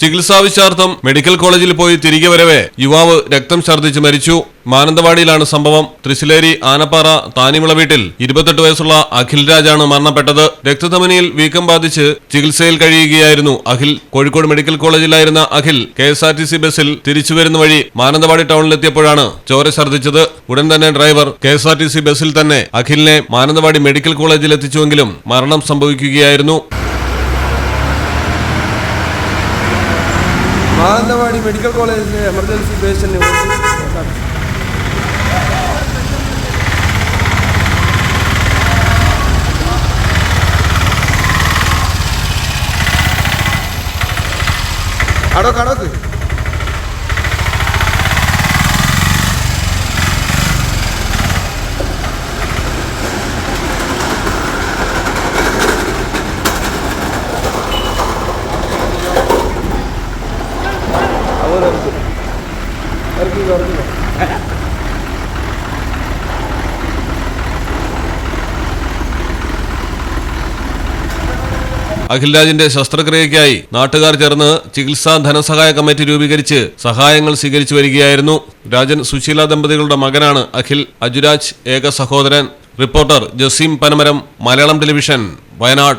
ചികിത്സാവശ്യാർത്ഥം medical കോളേജിൽ പോയി തിരികെ വരവെ. യുവാവ് രക്തം ഛർദ്ദിച്ച് മരിച്ചു. മാനന്തവാടിയിലാണ് സംഭവം. തൃശിലേരി ആനപ്പാറ താനിമുള വീട്ടിൽ ഇരുപത്തെട്ട് വയസ്സുള്ള അഖിൽ രാജാണ് മരണപ്പെട്ടത്. രക്തധമനിയിൽ വീക്കം ബാധിച്ച് ചികിത്സയിൽ കഴിയുകയായിരുന്നു Akhil. Kozhikode medical കോളേജിലായിരുന്ന Akhil K S R T C ബസ്സിൽ തിരിച്ചുവരുന്ന വഴി മാനന്തവാടി ടൗണിലെത്തിയപ്പോഴാണ് ചോര ഛർദ്ദിച്ചത്. ഉടൻ തന്നെ driver K S R T C ബസ്സിൽ തന്നെ അഖിലിനെ മാനന്തവാടി മെഡിക്കൽ കോളേജിൽ എത്തിച്ചുവെങ്കിലും മരണം സംഭവിക്കുകയായിരുന്നു. మాందవాడి మెడికల్ కాలేజ్ ఎమర్జెన్సీ పేషెంట్ని అడొక అడొక. അഖിൽരാജിന്റെ ശസ്ത്രക്രിയയ്ക്കായി നാട്ടുകാർ ചേർന്ന് ചികിത്സാ ധനസഹായ കമ്മിറ്റി രൂപീകരിച്ച് സഹായങ്ങൾ സ്വീകരിച്ചു വരികയായിരുന്നു രാജൻ സുശീല ദമ്പതികളുടെ മകനാണ് അഖിൽ അജുരാജ് ഏക സഹോദരൻ. Reporter Jaseem Panamaram Malayalam television Wayanad.